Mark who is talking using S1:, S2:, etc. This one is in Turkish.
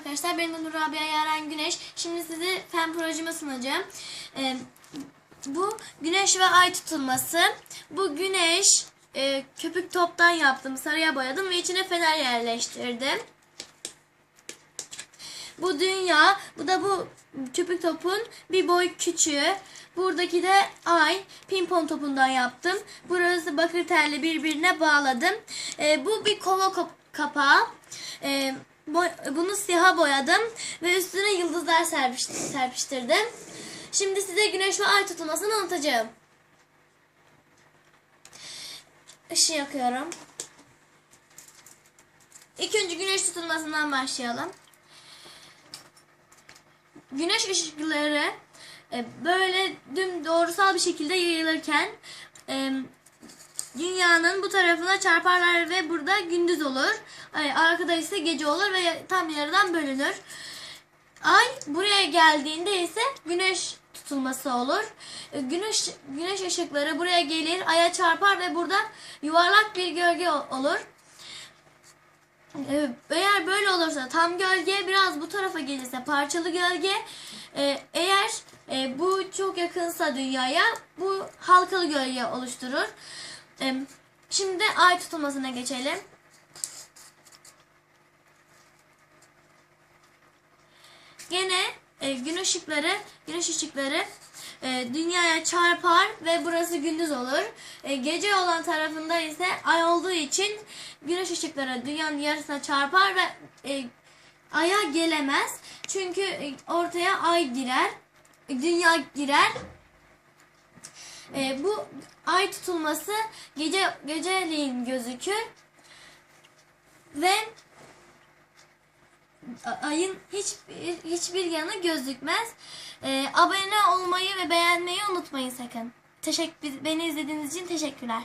S1: arkadaşlar. Ben Nur Rabia Yaren Güneş. Şimdi size fen projemi sunacağım. Ee, bu güneş ve ay tutulması. Bu güneş e, köpük toptan yaptım. Sarıya boyadım ve içine fener yerleştirdim. Bu dünya, bu da bu köpük topun bir boy küçüğü. Buradaki de ay pimpon topundan yaptım. Burası bakır telle birbirine bağladım. Ee, bu bir kova kap- kapağı. Ee, bunu siyaha boyadım ve üstüne yıldızlar serpiş- serpiştirdim. Şimdi size güneş ve ay tutulmasını anlatacağım. Işığı yakıyorum. İlk önce güneş tutulmasından başlayalım. Güneş ışıkları e, böyle düm doğrusal bir şekilde yayılırken e, dünyanın bu tarafına çarparlar ve burada gündüz olur. E, Arkada ise gece olur ve tam yarıdan bölünür. Ay buraya geldiğinde ise güneş tutulması olur. E, Güneş güneş ışıkları buraya gelir, aya çarpar ve burada yuvarlak bir gölge olur. Ee, Eğer böyle olursa tam gölge biraz bu tarafa gelirse parçalı gölge Ee, eğer e, bu çok yakınsa dünyaya bu halkalı gölge oluşturur. Şimdi ay tutulmasına geçelim. Gene e, gün ışıkları, güneş ışıkları e, dünyaya çarpar ve burası gündüz olur. E, gece olan tarafında ise ay olduğu için güneş ışıkları dünyanın yarısına çarpar ve e, aya gelemez. Çünkü ortaya ay girer, dünya girer. E, bu ay tutulması gece geceliğin gözükür ve ayın hiçbir hiçbir yanı gözükmez. Ee, abone olmayı ve beğenmeyi unutmayın sakın. Teşekkür beni izlediğiniz için teşekkürler.